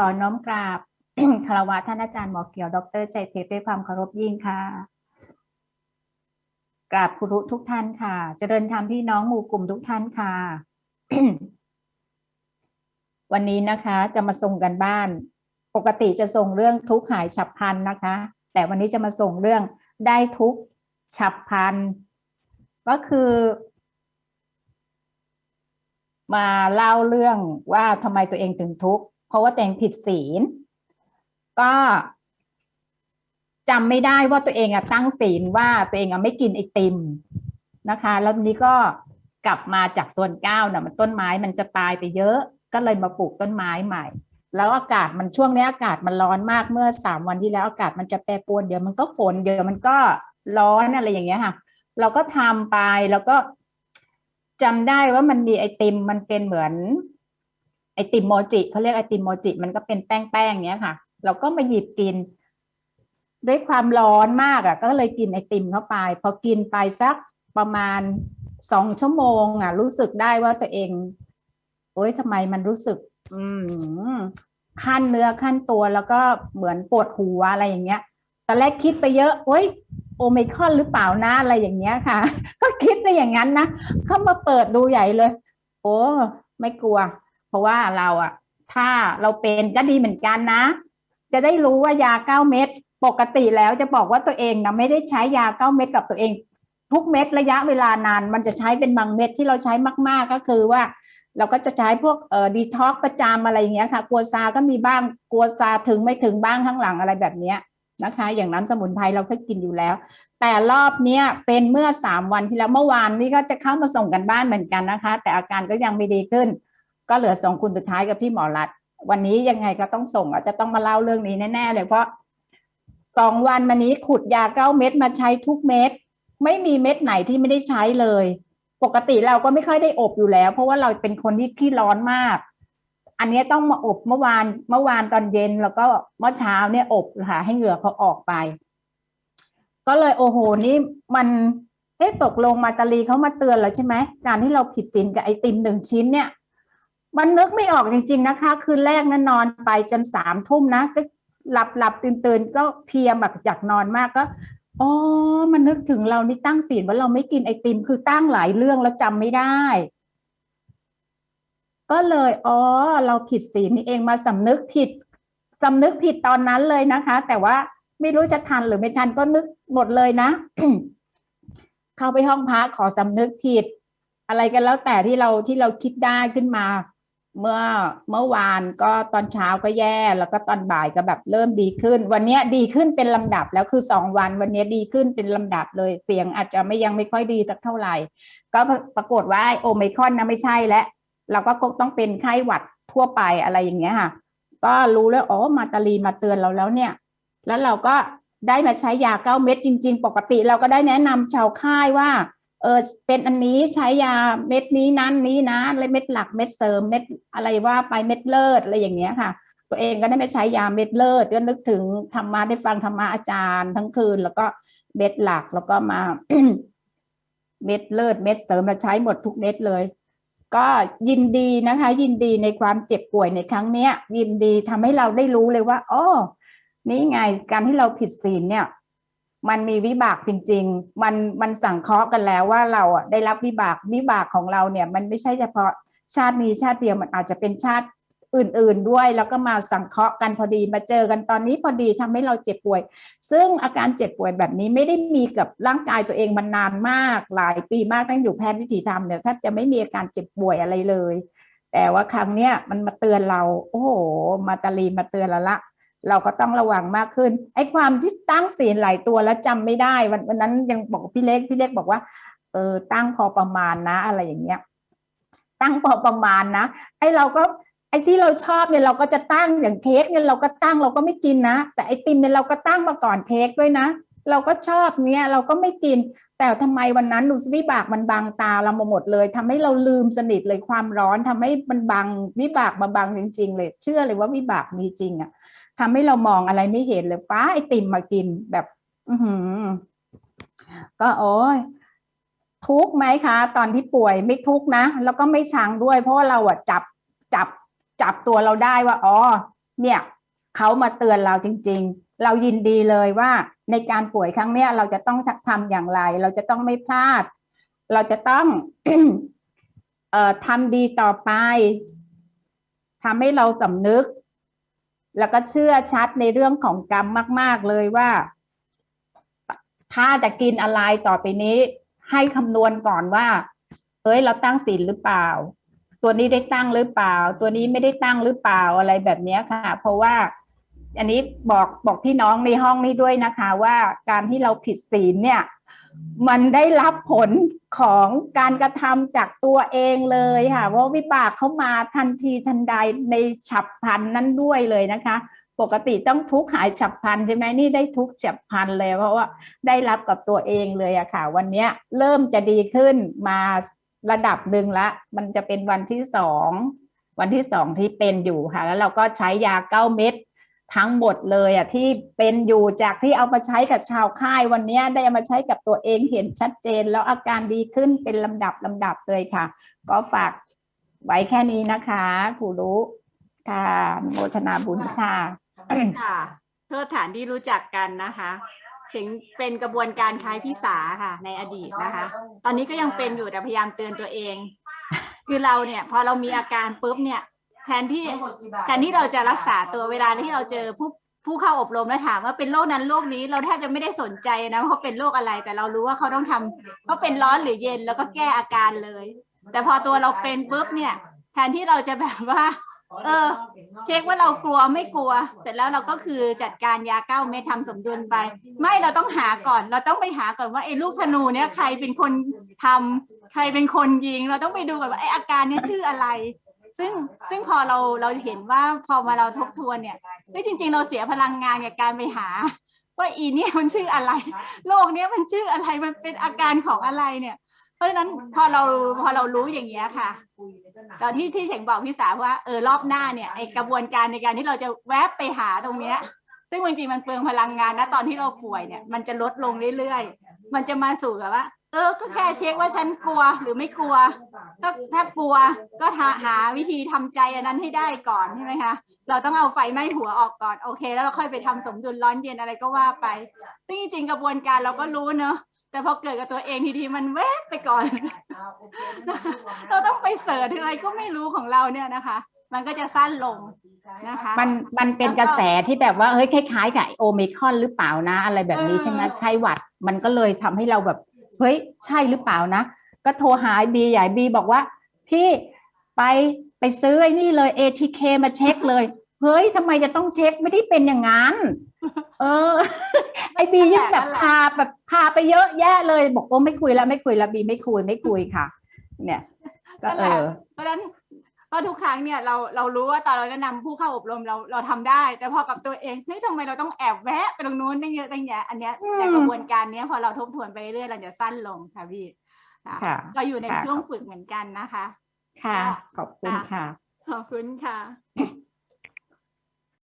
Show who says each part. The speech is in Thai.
Speaker 1: ขอน้อมกราบคารวะท่านอาจารย์หมอเกี่ยว ดรชัยเทพด้วยความเคารพยิ่งค่ะกราบครุทุกท่านค่ะเจริญธรรมพี่น้องหมู่กลุ่มทุกท่านค่ะ วันนี้นะคะจะมาส่งกันบ้าน ปกติจะส่งเรื่องทุกข์หายฉับพลันนะคะ แต่วันนี้จะมาส่งเรื่องได้ทุกข์ฉับพลันก็คือ มาเล่าเรื่องว่าทำไมตัวเองถึงทุกข์ เพราะว่าตัวเองผิดศีล ก็จำไม่ได้ว่าตัวเองอะตั้งศีลว่าตัวเองอะไม่กินไอติมนะคะ แล้วนี้ก็กลับมาจากส่วนเก้าน่ะมันต้นไม้มันจะตายไปเยอะ ก็เลยมาปลูกต้นไม้ใหม่ แล้วอากาศมันช่วงนี้อากาศมันร้อนมากเมื่อสามวันที่แล้วอากาศมันจะแปรปรวนเดี๋ยวมันก็ฝนเดี๋ยวมันก็ร้อนอะไรอย่างเงี้ยค่ะ เราก็ทำไปแล้วก็จำได้ว่ามันมีไอติมมันเป็นเหมือน ไอติมโมจิเขาเรียกไอติมโมจิมันก็เป็นแป้งๆเนี้ยค่ะ เราก็มาหยิบกิน ด้วยความร้อนมากอะ ก็เลยกินไอติมเข้าไป พอกินไปสักประมาณสองชั่วโมงอะ รู้สึกได้ว่าตัวเอง โอ๊ยทำไมมันรู้สึก อืมขั้นเนื้อขั้นตัวแล้วก็เหมือนปวดหัวอะไรอย่างเงี้ยตอนแรกคิดไปเยอะ โอ๊ยโอไมคอนหรือเปล่านะอะไรอย่างเงี้ยค่ะ ก็คิดไปอย่างนั้นนะเข้ามาเปิดดูใหญ่เลย โอ้ไม่กลัว เพราะว่าเราอะถ้าเราเป็นก็ดีเหมือนกันนะ จะได้รู้ว่ายาเก้าเม็ดปกติแล้วจะบอกว่าตัวเองนะไม่ได้ใช้ยาเก้าเม็ดกับตัวเอง ทุกเม็ดระยะเวลานาน มันจะใช้เป็นบางเม็ดที่เราใช้มาก ๆ ก็คือว่า เราก็จะใช้พวกเอ่อดีท็อกประจำอะไรอย่างเงี้ยค่ะกัวซาก็มีบ้างกัวซาถึงไม่ถึงบ้างข้างหลังอะไรแบบเนี้ยนะคะ อย่างน้ำสมุนไพรเราก็กินอยู่แล้ว แต่รอบเนี้ยเป็นเมื่อสามวันที่แล้วเมื่อวานนี้ก็จะเข้ามาส่งกันบ้านเหมือนกันนะคะ แต่อาการก็ยังไม่ดีขึ้น ก็เหลือสองคุณสุดท้ายกับพี่หมอรัฐวันนี้ยังไงก็ต้องส่งอาจจะต้องมาเล่าเรื่องนี้แน่ๆเลยเพราะสองวันมานี้ขุดยาเก้าเม็ดมาใช้ทุกเม็ดไม่มีเม็ดไหนที่ไม่ได้ใช้เลย ปกติเราก็ไม่ค่อยได้อบอยู่แล้ว เพราะว่าเราเป็นคนที่ขี้ร้อนมาก อันนี้ต้องมาอบเมื่อวานเมื่อวานตอนเย็นแล้วก็เมื่อเช้าเนี่ยอบค่ะ ให้เหงื่อเขาออกไป ก็เลยโอ้โหนี่มันเอ๊ะตกลงมาตาลีเขามาเตือนแล้วใช่ไหมการที่เราผิดศีลกับไอติมหนึ่งชิ้นเนี่ย มันนึกไม่ออกจริง ๆนะคะ คืนแรกนั้นนอนไปจนสามทุ่มนะก็หลับหลับตื่นตื่นก็เพียแบบอยากนอนมากก็อ๋อมันนึกถึงเรานี่ตั้งศีลว่าเราไม่กินไอติมคือตั้งหลายเรื่องแล้วจำไม่ได้ ก็เลยอ๋อเราผิดศีลนี่เองมาสำนึกผิดสำนึกผิดตอนนั้นเลยนะคะ แต่ว่าไม่รู้จะทันหรือไม่ทันก็นึกหมดเลยนะเข้าไปห้องพักขอสำนึกผิด อะไรกันแล้วแต่ที่เราที่เราคิดได้ขึ้นมา เมื่อเมื่อวานก็ตอนเช้าก็แย่ แล้วก็ตอนบ่ายก็แบบเริ่มดีขึ้น วันนี้ดีขึ้นเป็นลำดับแล้วคือสองวันวันนี้ดีขึ้นเป็นลำดับเลยเสียงอาจจะไม่ยังไม่ค่อยดีสักเท่าไหร่ ก็ปรากฏว่าโอไมคอนนะไม่ใช่แล้วเราก็ต้องเป็นไข้หวัดทั่วไปอะไรอย่างเงี้ยค่ะ ก็รู้แล้วอ๋อมาตาลีมาเตือนเราแล้วเนี่ย แล้วเราก็ได้มาใช้ยาเก้าเม็ดจริง ๆ ปกติเราก็ได้แนะนำชาวค่ายว่า เออเป็นอันนี้ใช้ยาเม็ดนี้นั้นนี้นะอะไรเม็ดหลักเม็ดเสริมเม็ดอะไรว่าไปเม็ดเลิศอะไรอย่างเงี้ยค่ะ ตัวเองก็ได้ไม่ใช้ยาเม็ดเลิศก็นึกถึงธรรมะได้ฟังธรรมะอาจารย์ทั้งคืน แล้วก็เม็ดหลักแล้วก็มาเม็ดเลิศเม็ดเสริมเราใช้หมดทุกเม็ดเลย ก็ยินดีนะคะ ยินดีในความเจ็บป่วยในครั้งเนี้ย ยินดีทำให้เราได้รู้เลยว่าอ๋อนี่ไงการที่เราผิดศีลเนี่ย มันมีวิบากจริง ๆ มันมันสังเคราะห์กันแล้วว่าเราอะได้รับวิบากวิบากของเราเนี่ย มันไม่ใช่เฉพาะชาตินี้ชาติเดียวมันอาจจะเป็นชาติอื่นๆด้วย แล้วก็มาสังเคราะห์กันพอดีมาเจอกันตอนนี้พอดีทำให้เราเจ็บป่วย ซึ่งอาการเจ็บป่วยแบบนี้ไม่ได้มีกับร่างกายตัวเองมันนานมากหลายปีมากตั้งอยู่แพทย์วิถีธรรมเนี่ยแทบจะไม่มีอาการเจ็บป่วยอะไรเลย แต่ว่าครั้งเนี้ยมันมาเตือนเรา โอ้โห มาตาลีมาเตือนเราละ เราก็ต้องระวังมากขึ้น ไอ้ความที่ตั้งศีลหลายตัวแล้วจำไม่ได้ วันวันนั้นยังบอกพี่เล็กพี่เล็กบอกว่าเออตั้งพอประมาณนะ อะไรอย่างเงี้ย ตั้งพอประมาณนะไอ้เราก็ไอ้ที่เราชอบเนี่ยเราก็จะตั้งอย่างเค้กเนี่ยเราก็ตั้งเราก็ไม่กินนะ แต่ไอติมเนี่ยเราก็ตั้งมาก่อนเค้กด้วยนะ เราก็ชอบเนี่ยเราก็ไม่กิน แต่ทำไมวันนั้นดูสิวิบากมันบังตาเรามาหมดเลยทำให้เราลืมสนิทเลยความร้อนทำให้มันบังวิบากมาบังจริง ๆ เลย เชื่อเลยว่าวิบากมีจริงอะ ทำให้เรามองอะไรไม่เห็นเลยฟ้าไอติมมากินแบบ อืก็โอ้ยทุกไหมคะ ตอนที่ป่วยไม่ทุกนะ แล้วก็ไม่ชังด้วย เพราะว่าเราอะจับจับจับตัวเราได้ว่าอ๋อเนี่ยเขามาเตือนเราจริง ๆ เรายินดีเลยว่าในการป่วยครั้งเนี้ย เราจะต้องทำอย่างไร เราจะต้องไม่พลาด เราจะต้องเอ่อทำดีต่อไปทำให้เราสำนึก แล้วก็เชื่อชัดในเรื่องของกรรมมาก ๆเลยว่า ถ้าจะกินอะไรต่อไปนี้ ให้คำนวณก่อนว่าเอ้ยเราตั้งศีลหรือเปล่า ตัวนี้ได้ตั้งหรือเปล่า ตัวนี้ไม่ได้ตั้งหรือเปล่าอะไรแบบนี้ค่ะ เพราะว่า อันนี้บอกบอกพี่น้องในห้องนี้ด้วยนะคะ ว่าการที่เราผิดศีลเนี่ย มันได้รับผลของการกระทำจากตัวเองเลยค่ะเพราะวิบากเข้ามาทันทีทันใดในฉับพลันนั้นด้วยเลยนะคะ ปกติต้องทุกข์หายฉับพลันใช่ไหมนี่ได้ทุกข์ฉับพลันเลย เพราะว่าได้รับกับตัวเองเลยอะค่ะ วันนี้เริ่มจะดีขึ้นมาระดับหนึ่งละ มันจะเป็นวันที่สองวันที่สองที่เป็นอยู่ค่ะ แล้วเราก็ใช้ยาเก้าเม็ด ทั้งหมดเลยอะที่เป็นอยู่จากที่เอามาใช้กับชาวค่ายวันเนี้ยได้เอามาใช้กับตัวเองเห็นชัดเจน แล้วอาการดีขึ้นเป็นลำดับลำดับเลยค่ะ ก็ฝากไว้แค่นี้นะคะผู้รู้ค่ะโมทนาบุญค่ะ
Speaker 2: ค่ะโทษฐานที่รู้จักกันนะคะถึงเป็นกระบวนการคล้ายพิสาค่ะ ในอดีตนะคะ ตอนนี้ก็ยังเป็นอยู่แต่พยายามเตือนตัวเอง คือเราเนี่ย พอเรามีอาการปุ๊บเนี่ย แทนที่แทนที่เราจะรักษาตัวเวลาที่เราเจอผู้ผู้เข้าอบรมแล้วถามว่าเป็นโรคนั้นโรคนี้เราแทบจะไม่ได้สนใจนะว่าเขาเป็นโรคอะไรแต่เรารู้ว่าเขาต้องทำเขาเป็นร้อนหรือเย็นแล้วก็แก้อาการเลย แต่พอตัวเราเป็นปุ๊บเนี่ย แทนที่เราจะแบบว่า เออ เช็คว่าเรากลัวไม่กลัว เสร็จแล้วเราก็คือจัดการยาเก้าเม็ดทำสมดุลไป ไม่เราต้องหาก่อน เราต้องไปหาก่อนว่าไอ้ลูกธนูเนี่ยใครเป็นคนทำใครเป็นคนยิง เราต้องไปดูก่อนว่าไอ้อาการเนี่ยชื่ออะไร ซึ่งซึ่งพอเราเราเห็นว่าพอมาเราทบทวนเนี่ยเฮ้ยจริง ๆ เราเสียพลังงานกับการไปหา ว่าอีเนี่ยมันชื่ออะไรโรคเนี้ยมันชื่ออะไรมันเป็นอาการของอะไรเนี่ย เพราะฉะนั้นพอเราพอเรารู้อย่างเงี้ยค่ะเราที่ที่เฉ่งบอกพี่สาวว่าเออรอบหน้าเนี่ยไอกระบวนการในการที่เราจะแวบไปหาตรงเนี้ยซึ่งบางทีมันเปลืองพลังงานนะตอนที่เราป่วยเนี่ยมันจะลดลงเรื่อยๆ มันจะมาสู่แบบว่า เออ ก็แค่เช็คว่าฉันกลัวหรือไม่กลัว ถ้าถ้ากลัวก็หาหาวิธีทำใจอันนั้นให้ได้ก่อนใช่ไหมคะ เราต้องเอาไฟไหม้หัวออกก่อนโอเค แล้วเราค่อยไปทำสมดุลร้อนเย็นอะไรก็ว่าไป ซึ่งจริงๆกระบวนการเราก็รู้เนอะแต่พอเกิดกับตัวเองทีทีมันแวบไปก่อน เราต้องไปเสิร์ชอะไรก็ไม่รู้ของเราเนี่ยนะคะ มันก็จะสั้นลงนะคะ
Speaker 1: มันมันเป็นกระแสที่แบบว่าเฮ้ยคล้ายๆกับโอมิครอนหรือเปล่านะ อะไรแบบนี้
Speaker 2: เออ
Speaker 1: ใช่ไหมไข้หวัด มันก็เลยทำให้เราแบบ เฮ้ยใช่หรือเปล่านะ ก็โทรหาบีใหญ่บีบอกว่า พี่ไปไปซื้อไอ้นี่เลย ATK มาเช็คเลยเฮ้ยทำไมจะต้องเช็คไม่ได้เป็นอย่างนั้น เออ ไอบียิ่งแบบพาแบบพาไปเยอะแยะเลย บอกโอ้ไม่คุยแล้วไม่คุยแล้วบีไม่คุยไม่คุยค่ะ เนี่ย ก็
Speaker 2: นั่น
Speaker 1: เอ
Speaker 2: แหละ
Speaker 1: อ
Speaker 2: เพราะฉะนั้น เพราะทุกครั้งเนี่ยเราเรารู้ว่าตอนเราแนะนำผู้เข้าอบรมเราเราทำได้ แต่พอกับตัวเองเฮ้ยทำไมเราต้องแอบแวะไปตรงนู้นตั้งเยอะตั้งแยะอันเนี้ย
Speaker 1: อืม
Speaker 2: แต่กระบวนการเนี้ยพอเราทบทวนไปเรื่อยๆเราจะสั้นลงค่ะพี่ค่ะ
Speaker 1: ค่ะ
Speaker 2: ก็อยู่ใน
Speaker 1: ค่ะ
Speaker 2: ช่วงฝึกเหมือนกันนะคะ
Speaker 1: ค่ะ ขอบคุณค่ะ
Speaker 2: ขอบคุณค่ะ